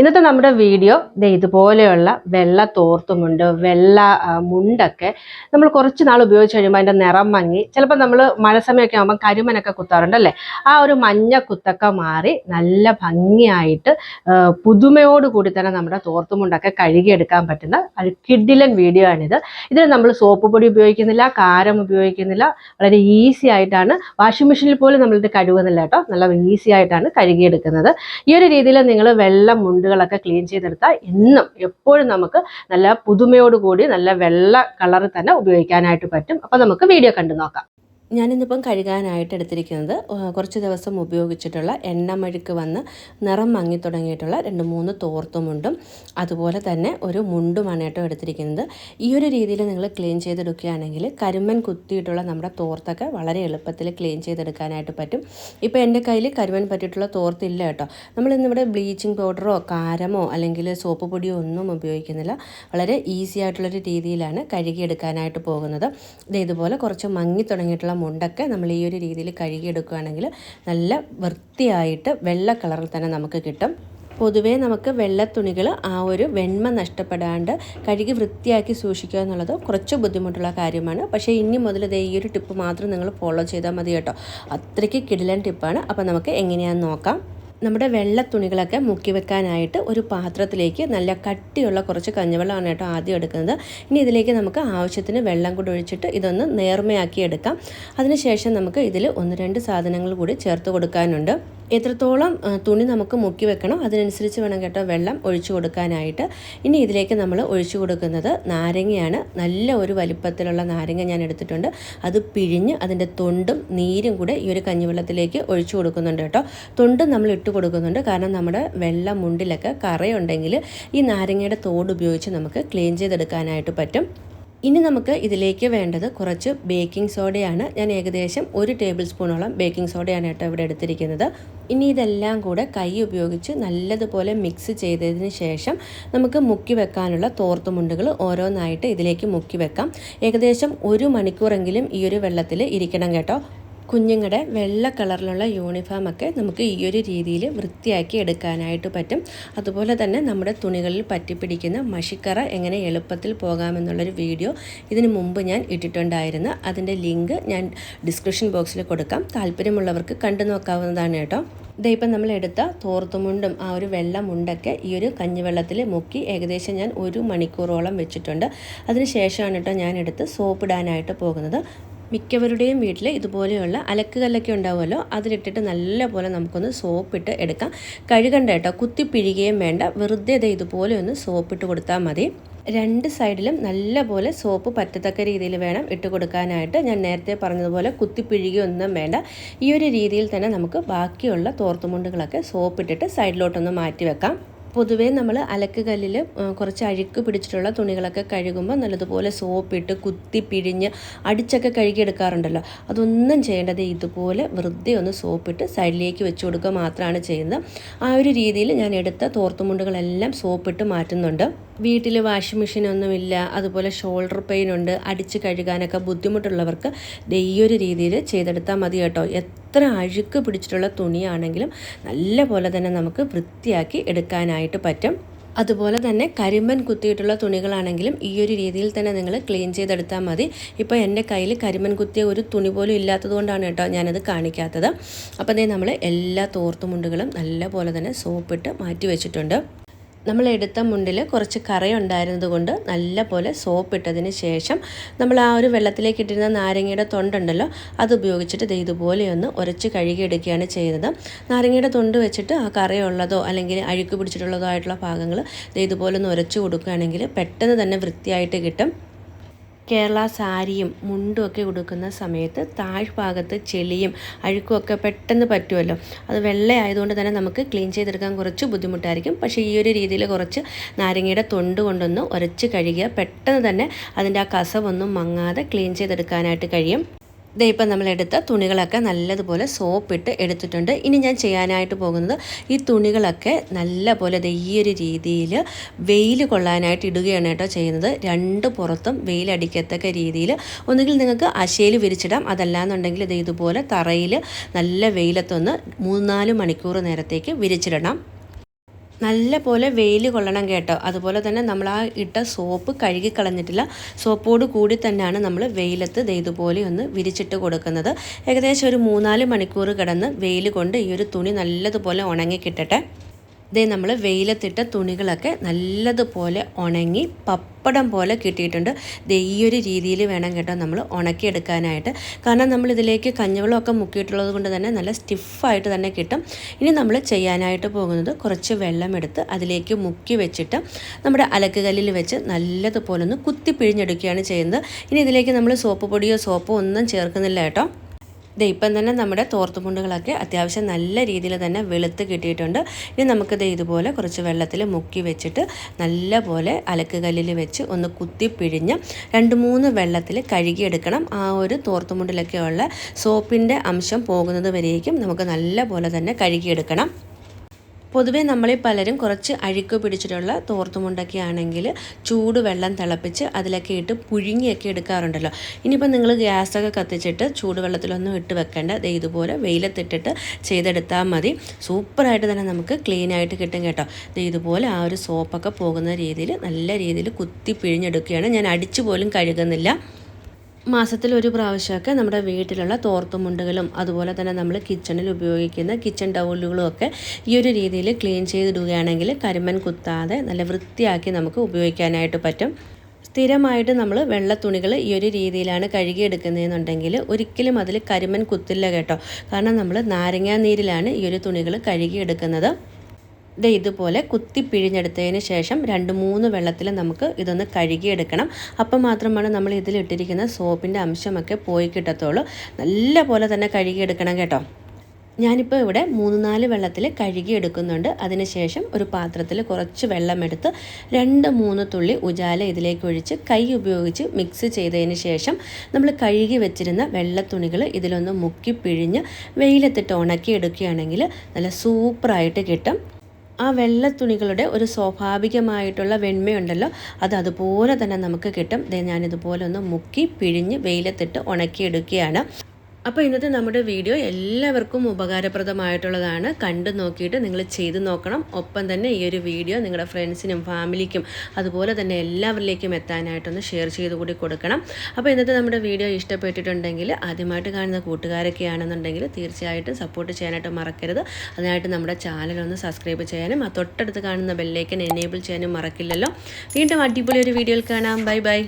ഇന്നത്തെ നമ്മുടെ വീഡിയോ ദേ ഇതുപോലെയുള്ള വെള്ള തോർത്തുമുണ്ട് വെള്ള മുണ്ടൊക്കെ നമ്മൾ കുറച്ച് നാൾ ഉപയോഗിച്ച് കഴിയുമ്പോൾ അതിന്റെ നിറം മങ്ങി ചിലപ്പോൾ നമ്മൾ മഴ സമയമൊക്കെ ആകുമ്പോൾ കരിമനൊക്കെ കുത്താറുണ്ടല്ലേ ആ ഒരു മഞ്ഞ കുത്തൊക്കെ മാറി നല്ല ഭംഗിയായിട്ട് പുതുമയോട് കൂടി തന്നെ നമ്മുടെ തോർത്തുമുണ്ടൊക്കെ കഴുകിയെടുക്കാൻ പറ്റുന്ന ഒരു കിഡിലൻ വീഡിയോ ആണിത്. ഇതിൽ നമ്മൾ സോപ്പ് പൊടി ഉപയോഗിക്കുന്നില്ല കാരം ഉപയോഗിക്കുന്നില്ല വളരെ ഈസി ആയിട്ടാണ്. വാഷിംഗ് മെഷീനിൽ പോലും നമ്മളിത് കഴുകുന്നില്ല കേട്ടോ നല്ല ഈസി ആയിട്ടാണ് കഴുകിയെടുക്കുന്നത്. ഈ ഒരു രീതിയിൽ നിങ്ങൾ വെള്ള മുണ്ടുകളൊക്കെ ക്ലീൻ ചെയ്തെടുത്താൽ എന്നും എപ്പോഴും നമുക്ക് നല്ല പുതുമയോടുകൂടി നല്ല വെള്ള കളറിൽ തന്നെ ഉപയോഗിക്കാനായിട്ട് പറ്റും. അപ്പോൾ നമുക്ക് വീഡിയോ കണ്ടു നോക്കാം. ഞാനിന്നിപ്പം കഴുകാനായിട്ട് എടുത്തിരിക്കുന്നത് കുറച്ച് ദിവസം ഉപയോഗിച്ചിട്ടുള്ള എണ്ണമഴുക്ക് വന്ന് നിറം മങ്ങി തുടങ്ങിയിട്ടുള്ള രണ്ട് മൂന്ന് തോർത്തുമുണ്ടും അതുപോലെ തന്നെ ഒരു മുണ്ടുമാണ് കേട്ടോ എടുത്തിരിക്കുന്നത്. ഈ ഒരു രീതിയിൽ നിങ്ങൾ ക്ലീൻ ചെയ്തെടുക്കുകയാണെങ്കിൽ കരിമൻ കുത്തിയിട്ടുള്ള നമ്മുടെ തോർത്തൊക്കെ വളരെ എളുപ്പത്തിൽ ക്ലീൻ ചെയ്തെടുക്കാനായിട്ട് പറ്റും. ഇപ്പോൾ എന്റെ കയ്യിൽ കരിമൻ പറ്റിയിട്ടുള്ള തോർത്തില്ല കേട്ടോ. നമ്മൾ ഇന്നിവിടെ ബ്ലീച്ചിങ് പൗഡറോ കാരമോ അല്ലെങ്കിൽ സോപ്പ് പൊടിയോ ഒന്നും ഉപയോഗിക്കുന്നില്ല. വളരെ ഈസി ആയിട്ടുള്ളൊരു രീതിയിലാണ് കഴുകിയെടുക്കാനായിട്ട് പോകുന്നത്. ഇതുപോലെ കുറച്ച് മങ്ങി തുടങ്ങിയിട്ടുള്ള മുണ്ടൊക്കെ നമ്മൾ ഈ ഒരു രീതിയിൽ കഴുകിയെടുക്കുകയാണെങ്കിൽ നല്ല വൃത്തിയായിട്ട് വെള്ള കളറിൽ തന്നെ നമുക്ക് കിട്ടും. പൊതുവേ നമുക്ക് വെള്ള തുണികൾ ആ ഒരു വെണ്മ നഷ്ടപ്പെടാണ്ട് കഴുകി വൃത്തിയാക്കി സൂക്ഷിക്കുക എന്നുള്ളത് കുറച്ച് ബുദ്ധിമുട്ടുള്ള കാര്യമാണ്. പക്ഷേ ഇനി മുതൽ ഈ ഒരു ടിപ്പ് മാത്രം നിങ്ങൾ ഫോളോ ചെയ്താൽ മതി കേട്ടോ. അത്രയ്ക്ക് കിടിലൻ ടിപ്പാണ്. അപ്പോൾ നമുക്ക് എങ്ങനെയാണെന്ന് നോക്കാം. നമ്മുടെ വെള്ള തുണികളൊക്കെ മുക്കി വെക്കാനായിട്ട് ഒരു പാത്രത്തിലേക്ക് നല്ല കട്ടിയുള്ള കുറച്ച് കഞ്ഞിവെള്ളമാണ് കേട്ടോ ആദ്യം എടുക്കുന്നത്. ഇനി ഇതിലേക്ക് നമുക്ക് ആവശ്യത്തിന് വെള്ളം കൂടി ഒഴിച്ചിട്ട് ഇതൊന്ന് നേർമയാക്കി എടുക്കാം. അതിനുശേഷം നമുക്ക് ഇതിൽ ഒന്ന് രണ്ട് സാധനങ്ങൾ കൂടി ചേർത്ത് കൊടുക്കാനുണ്ട്. എത്രത്തോളം തുണി നമുക്ക് മുക്കി വെക്കണം അതിനനുസരിച്ച് വേണം കേട്ടോ വെള്ളം ഒഴിച്ചു കൊടുക്കാനായിട്ട്. ഇനി ഇതിലേക്ക് നമ്മൾ ഒഴിച്ചു കൊടുക്കുന്നത് നാരങ്ങയാണ്. നല്ല ഒരു വലിപ്പത്തിലുള്ള നാരങ്ങ ഞാൻ എടുത്തിട്ടുണ്ട്. അത് പിഴിഞ്ഞ് അതിന്റെ തൊണ്ടും നീരും കൂടെ ഈ ഒരു കഞ്ഞിവെള്ളത്തിലേക്ക് ഒഴിച്ചു കൊടുക്കുന്നുണ്ട് കേട്ടോ. തൊണ്ടും നമ്മൾ ഇട്ട് കൊടുക്കുന്നുണ്ട്. കാരണം നമ്മുടെ വെള്ള മുണ്ടിലൊക്കെ കറയുണ്ടെങ്കിൽ ഈ നാരങ്ങയുടെ തോട് ഉപയോഗിച്ച് നമുക്ക് ക്ലീൻ ചെയ്തെടുക്കാനായിട്ട് പറ്റും. ഇനി നമുക്ക് ഇതിലേക്ക് വേണ്ടത് കുറച്ച് ബേക്കിംഗ് സോഡയാണ് ഞാൻ ഏകദേശം ഒരു ടേബിൾ സ്പൂണോളം ബേക്കിംഗ് സോഡയാണ് കേട്ടോ ഇവിടെ എടുത്തിരിക്കുന്നത്. ഇനി ഇതെല്ലാം കൂടെ കൈ ഉപയോഗിച്ച് നല്ലതുപോലെ മിക്സ് ചെയ്തതിന് ശേഷം നമുക്ക് മുക്കി വെക്കാനുള്ള തോർത്തുമുണ്ടുകൾ ഓരോന്നായിട്ട് ഇതിലേക്ക് മുക്കി വെക്കാം. ഏകദേശം ഒരു മണിക്കൂറെങ്കിലും ഈ ഒരു വെള്ളത്തിൽ ഇരിക്കണം കേട്ടോ. കുഞ്ഞുങ്ങളുടെ വെള്ള കളറിലുള്ള യൂണിഫോമൊക്കെ നമുക്ക് ഈ ഒരു രീതിയിൽ വൃത്തിയാക്കി എടുക്കാനായിട്ട് പറ്റും. അതുപോലെ തന്നെ നമ്മുടെ തുണികളിൽ പറ്റിപ്പിടിക്കുന്ന മഷിക്കറ എങ്ങനെ എളുപ്പത്തിൽ പോകാമെന്നുള്ളൊരു വീഡിയോ ഇതിനു മുമ്പ് ഞാൻ ഇട്ടിട്ടുണ്ടായിരുന്നു. അതിന്റെ ലിങ്ക് ഞാൻ ഡിസ്ക്രിപ്ഷൻ ബോക്സിൽ കൊടുക്കാം. താല്പര്യമുള്ളവർക്ക് കണ്ടു നോക്കാവുന്നതാണ് കേട്ടോ. ദേ ഇപ്പം നമ്മൾ എടുത്ത തോർത്തുമുണ്ടും ആ ഒരു വെള്ള മുണ്ടൊക്കെ ഈ ഒരു കഞ്ഞിവെള്ളത്തിൽ മുക്കി ഏകദേശം ഞാൻ ഒരു മണിക്കൂറോളം വെച്ചിട്ടുണ്ട്. അതിന് ശേഷമാണ് കേട്ടോ ഞാനെടുത്ത് സോപ്പിടാനായിട്ട് പോകുന്നത്. മിക്കവരുടെയും വീട്ടിൽ ഇതുപോലെയുള്ള അലക്ക് കല്ലൊക്കെ ഉണ്ടാവുമല്ലോ. അതിലിട്ടിട്ട് നല്ലപോലെ നമുക്കൊന്ന് സോപ്പിട്ട് എടുക്കാം. കഴുകണ്ട കേട്ടോ. കുത്തിപ്പിഴിയുകയും വേണ്ട. വെറുതെ ദേ ഇതുപോലെ ഒന്ന് സോപ്പിട്ട് കൊടുത്താൽ മതി. രണ്ട് സൈഡിലും നല്ലപോലെ സോപ്പ് പറ്റത്തക്ക രീതിയിൽ വേണം ഇട്ട് കൊടുക്കാനായിട്ട്. ഞാൻ നേരത്തെ പറഞ്ഞതുപോലെ കുത്തിപ്പിഴുകിയൊന്നും വേണ്ട. ഈ ഒരു രീതിയിൽ തന്നെ നമുക്ക് ബാക്കിയുള്ള തോർത്തുമുണ്ടുകളൊക്കെ സോപ്പിട്ടിട്ട് സൈഡിലോട്ടൊന്ന് മാറ്റി വെക്കാം. പൊതുവേ നമ്മൾ അലക്ക് കല്ലിൽ കുറച്ച് അഴുക്ക് പിടിച്ചിട്ടുള്ള തുണികളൊക്കെ കഴുകുമ്പോൾ നല്ലതുപോലെ സോപ്പിട്ട് കുത്തി പിഴിഞ്ഞ് അടിച്ചൊക്കെ കഴുകിയെടുക്കാറുണ്ടല്ലോ. അതൊന്നും ചെയ്യേണ്ടത് ഇതുപോലെ വൃത്തി ഒന്ന് സോപ്പിട്ട് സൈഡിലേക്ക് വെച്ച് കൊടുക്കുക മാത്രമാണ് ചെയ്യുന്നത്. ആ ഒരു രീതിയിൽ ഞാൻ എടുത്ത തോർത്തുമുണ്ടുകളെല്ലാം സോപ്പിട്ട് മാറ്റുന്നുണ്ട്. വീട്ടിൽ വാഷിംഗ് മെഷീൻ ഒന്നുമില്ല അതുപോലെ ഷോൾഡർ പെയിൻ ഉണ്ട് അടിച്ച് കഴുകാനൊക്കെ ബുദ്ധിമുട്ടുള്ളവർക്ക് ഈ ഒരു രീതിയിൽ ചെയ്തെടുത്താൽ മതി കേട്ടോ. എത്ര അഴുക്ക് പിടിച്ചിട്ടുള്ള തുണിയാണെങ്കിലും നല്ല പോലെ തന്നെ നമുക്ക് വൃത്തിയാക്കി എടുക്കാനായിട്ട് പറ്റും. അതുപോലെ തന്നെ കരിമ്പൻ കുത്തിയിട്ടുള്ള തുണികളാണെങ്കിലും ഈ ഒരു രീതിയിൽ തന്നെ നിങ്ങൾ ക്ലീൻ ചെയ്തെടുത്താൽ മതി. ഇപ്പോൾ എന്റെ കയ്യിൽ കരിമ്പൻ കുത്തിയ ഒരു തുണി പോലും ഇല്ലാത്തതുകൊണ്ടാണ് കേട്ടോ ഞാനത് കാണിക്കാത്തത്. അപ്പോൾ അതേ നമ്മൾ എല്ലാ തോർത്തുമുണ്ടുകളും നല്ല പോലെ തന്നെ സോപ്പിട്ട് മാറ്റി വെച്ചിട്ടുണ്ട്. നമ്മൾ എടുത്ത മുണ്ടിൽ കുറച്ച് കറയുണ്ടായിരുന്നത് കൊണ്ട് നല്ല പോലെ സോപ്പ് ഇട്ടതിന് ശേഷം നമ്മൾ ആ ഒരു വെള്ളത്തിലേക്ക് ഇട്ടിരുന്ന നാരങ്ങയുടെ തൊണ്ടുണ്ടല്ലോ അത് ഉപയോഗിച്ചിട്ട് ഇത് ഇതുപോലെയൊന്ന് ഉരച്ച് കഴുകിയെടുക്കുകയാണ് ചെയ്യുന്നത്. നാരങ്ങയുടെ തൊണ്ട് വെച്ചിട്ട് ആ കറയുള്ളതോ അല്ലെങ്കിൽ അഴുക്ക് പിടിച്ചിട്ടുള്ളതോ ആയിട്ടുള്ള ഭാഗങ്ങൾ ദേ ഇതുപോലെ ഒന്ന് ഉരച്ച് കൊടുക്കുകയാണെങ്കിൽ പെട്ടെന്ന് തന്നെ വൃത്തിയായിട്ട് കിട്ടും. കേരള സാരിയും മുണ്ടും ഒക്കെ ഉടുക്കുന്ന സമയത്ത് താഴ്ഭാഗത്ത് ചെളിയും അഴുക്കും ഒക്കെ പെട്ടെന്ന് പറ്റുമല്ലോ. അത് വെള്ളയായതുകൊണ്ട് തന്നെ നമുക്ക് ക്ലീൻ ചെയ്തെടുക്കാൻ കുറച്ച് ബുദ്ധിമുട്ടായിരിക്കും. പക്ഷേ ഈ ഒരു രീതിയിൽ കുറച്ച് നാരങ്ങയുടെ തൊണ്ട് കൊണ്ടൊന്ന് ഉരച്ച് കഴുകിയാൽ പെട്ടെന്ന് തന്നെ അതിന്റെ ആ കസവൊന്നും മങ്ങാതെ ക്ലീൻ ചെയ്തെടുക്കാനായിട്ട് കഴിയും. ദേ ഇപ്പം നമ്മളെടുത്ത തുണികളൊക്കെ നല്ലതുപോലെ സോപ്പിട്ട് എടുത്തിട്ടുണ്ട്. ഇനി ഞാൻ ചെയ്യാനായിട്ട് പോകുന്നത് ഈ തുണികളൊക്കെ നല്ലപോലെ ദേ ഈ ഒരു രീതിയിൽ വെയിൽ കൊള്ളാനായിട്ട് ഇടുകയാണ് കേട്ടോ ചെയ്യുന്നത്. രണ്ട് പുറത്തും വെയിലടിക്കത്തക്ക രീതിയിൽ. ഒന്നുകിൽ നിങ്ങൾക്ക് അശയിൽ വിരിച്ചിടാം. അതല്ലാന്നുണ്ടെങ്കിൽ ഇത് ഇതുപോലെ തറയിൽ നല്ല വെയിലത്തൊന്ന് മൂന്നാൽ മണിക്കൂർ നേരത്തേക്ക് വിരിച്ചിടണം. നല്ല പോലെ വെയിൽ കൊള്ളണം കേട്ടോ. അതുപോലെ തന്നെ നമ്മൾ ആ ഇട്ട സോപ്പ് കഴുകി കളഞ്ഞിട്ടില്ല. സോപ്പോട് കൂടി തന്നെയാണ് നമ്മൾ വെയിലത്ത് ഇതുപോലെ ഒന്ന് വിരിച്ചിട്ട് കൊടുക്കുന്നത്. ഏകദേശം ഒരു മൂന്നാൽ മണിക്കൂർ കിടന്ന് വെയിൽ കൊണ്ട് ഈ ഒരു തുണി നല്ലതുപോലെ ഉണങ്ങി കിട്ടട്ടെ. ഇതേ നമ്മൾ വെയിലത്തിട്ട തുണികളൊക്കെ നല്ലതുപോലെ ഉണങ്ങി പപ്പടം പോലെ കിട്ടിയിട്ടുണ്ട്. ദേ ഈ ഒരു രീതിയിൽ വേണം കേട്ടോ നമ്മൾ ഉണക്കിയെടുക്കാനായിട്ട്. കാരണം നമ്മൾ ഇതിലേക്ക് കഞ്ഞവെള്ളമൊക്കെ മുക്കിയിട്ടുള്ളത് കൊണ്ട് തന്നെ നല്ല സ്റ്റിഫായിട്ട് തന്നെ കിട്ടും. ഇനി നമ്മൾ ചെയ്യാനായിട്ട് പോകുന്നത് കുറച്ച് വെള്ളമെടുത്ത് അതിലേക്ക് മുക്കി വെച്ചിട്ട് നമ്മുടെ അലക്കുകല്ലിൽ വെച്ച് നല്ലതുപോലെ ഒന്ന് കുത്തി പിഴിഞ്ഞെടുക്കുകയാണ് ചെയ്യുന്നത്. ഇനി ഇതിലേക്ക് നമ്മൾ സോപ്പ് പൊടിയോ സോപ്പോ ഒന്നും ചേർക്കുന്നില്ല കേട്ടോ. ദേ ഇപ്പം തന്നെ നമ്മുടെ തോർത്തുമുണ്ടുകളൊക്കെ അത്യാവശ്യം നല്ല രീതിയിൽ തന്നെ വെളുത്ത് കിട്ടിയിട്ടുണ്ട്. ഇനി നമുക്കിത് ഇതുപോലെ കുറച്ച് വെള്ളത്തിൽ മുക്കി വെച്ചിട്ട് നല്ല പോലെ അലക്കുകല്ലിൽ വെച്ച് ഒന്ന് കുത്തി പിഴിഞ്ഞ് രണ്ട് മൂന്ന് വെള്ളത്തിൽ കഴുകിയെടുക്കണം. ആ ഒരു തോർത്തുമുണ്ടിലൊക്കെയുള്ള സോപ്പിന്റെ അംശം പോകുന്നത് വരേക്കും നമുക്ക് നല്ല പോലെ തന്നെ കഴുകിയെടുക്കണം. പൊതുവേ നമ്മളെ പലരും കുറച്ച് അഴുക്ക് പിടിച്ചിട്ടുള്ള തോർത്തുമുണ്ടൊക്കെ ആണെങ്കിൽ ചൂടുവെള്ളം തിളപ്പിച്ച് അതിലൊക്കെ ഇട്ട് പുഴുങ്ങിയൊക്കെ എടുക്കാറുണ്ടല്ലോ. ഇനിയിപ്പോൾ നിങ്ങൾ ഗ്യാസൊക്കെ കത്തിച്ചിട്ട് ചൂടുവെള്ളത്തിലൊന്നും ഇട്ട് വെക്കേണ്ട. ദേ ഇതുപോലെ വെയിലത്തിട്ടിട്ട് ചെയ്തെടുത്താൽ മതി. സൂപ്പറായിട്ട് തന്നെ നമുക്ക് ക്ലീൻ ആയിട്ട് കിട്ടും കേട്ടോ. ദേ ഇതുപോലെ ആ ഒരു സോപ്പൊക്കെ പോകുന്ന രീതിയിൽ നല്ല രീതിയിൽ കുത്തി പിഴിഞ്ഞെടുക്കുകയാണ്. ഞാൻ അടിച്ചു പോലും കഴുകുന്നില്ല. മാസത്തിൽ ഒരു പ്രാവശ്യമൊക്കെ നമ്മുടെ വീട്ടിലുള്ള തോർത്തുമുണ്ടുകളും അതുപോലെ തന്നെ നമ്മൾ കിച്ചണിൽ ഉപയോഗിക്കുന്ന കിച്ചൺ ടൗലുകളും ഒക്കെ ഈ ഒരു രീതിയിൽ ക്ലീൻ ചെയ്തിടുകയാണെങ്കിൽ കരിമൻ കുത്താതെ നല്ല വൃത്തിയാക്കി നമുക്ക് ഉപയോഗിക്കാനായിട്ട് പറ്റും. സ്ഥിരമായിട്ട് നമ്മൾ വെള്ള തുണികൾ ഈ ഒരു രീതിയിലാണ് കഴുകിയെടുക്കുന്നതെന്നുണ്ടെങ്കിൽ ഒരിക്കലും അതിൽ കരിമൻ കുത്തില്ല കേട്ടോ. കാരണം നമ്മൾ നാരങ്ങാ നീരിലാണ് ഈ ഒരു തുണികൾ കഴുകിയെടുക്കുന്നത്. ഇത് ഇതുപോലെ കുത്തി പിഴിഞ്ഞെടുത്തതിന് ശേഷം രണ്ട് മൂന്ന് വെള്ളത്തിൽ നമുക്ക് ഇതൊന്ന് കഴുകിയെടുക്കണം. അപ്പം മാത്രമാണ് നമ്മൾ ഇതിലിട്ടിരിക്കുന്ന സോപ്പിന്റെ അംശമൊക്കെ പോയി കിട്ടത്തുള്ളൂ. നല്ല പോലെ തന്നെ കഴുകിയെടുക്കണം കേട്ടോ. ഞാനിപ്പോൾ ഇവിടെ മൂന്ന് നാല് വെള്ളത്തിൽ കഴുകിയെടുക്കുന്നുണ്ട്. അതിനുശേഷം ഒരു പാത്രത്തിൽ കുറച്ച് വെള്ളമെടുത്ത് രണ്ട് മൂന്ന് തുള്ളി ഉജാല ഇതിലേക്ക് ഒഴിച്ച് കൈ ഉപയോഗിച്ച് മിക്സ് ചെയ്തതിന് ശേഷം നമ്മൾ കഴുകി വെച്ചിരുന്ന വെള്ളത്തുണികൾ ഇതിലൊന്ന് മുക്കി പിഴിഞ്ഞ് വെയിലത്തിട്ട് ഉണക്കി എടുക്കുകയാണെങ്കിൽ നല്ല സൂപ്പറായിട്ട് കിട്ടും. ആ വെള്ള തുണികളുടെ ഒരു സ്വാഭാവികമായിട്ടുള്ള വെണ്മയുണ്ടല്ലോ. അത് അതുപോലെ തന്നെ നമുക്ക് കിട്ടും. ഞാനിതുപോലെ ഒന്ന് മുക്കി പിഴിഞ്ഞ് വെയിലത്തിട്ട് ഉണക്കിയെടുക്കുകയാണ്. അപ്പോൾ ഇന്നത്തെ നമ്മുടെ വീഡിയോ എല്ലാവർക്കും ഉപകാരപ്രദമായിട്ടുള്ളതാണ്. കണ്ടു നോക്കിയിട്ട് നിങ്ങൾ ചെയ്തു നോക്കണം. ഒപ്പം തന്നെ ഈ ഒരു വീഡിയോ നിങ്ങളുടെ ഫ്രണ്ട്സിനും ഫാമിലിക്കും അതുപോലെ തന്നെ എല്ലാവരിലേക്കും എത്താനായിട്ടൊന്ന് ഷെയർ ചെയ്ത് കൂടി കൊടുക്കണം. അപ്പോൾ ഇന്നത്തെ നമ്മുടെ വീഡിയോ ഇഷ്ടപ്പെട്ടിട്ടുണ്ടെങ്കിൽ ആദ്യമായിട്ട് കാണുന്ന കൂട്ടുകാരൊക്കെ ആണെന്നുണ്ടെങ്കിൽ തീർച്ചയായിട്ടും സപ്പോർട്ട് ചെയ്യാനായിട്ട് മറക്കരുത്. അതിനായിട്ട് നമ്മുടെ ചാനൽ ഒന്ന് സബ്സ്ക്രൈബ് ചെയ്യാനും ആ തൊട്ടടുത്ത് കാണുന്ന ബെല്ലേക്കൻ എനേബിൾ ചെയ്യാനും മറക്കില്ലല്ലോ. വീണ്ടും അടിപൊളി ഒരു വീഡിയോയിൽ കാണാം. Bye bye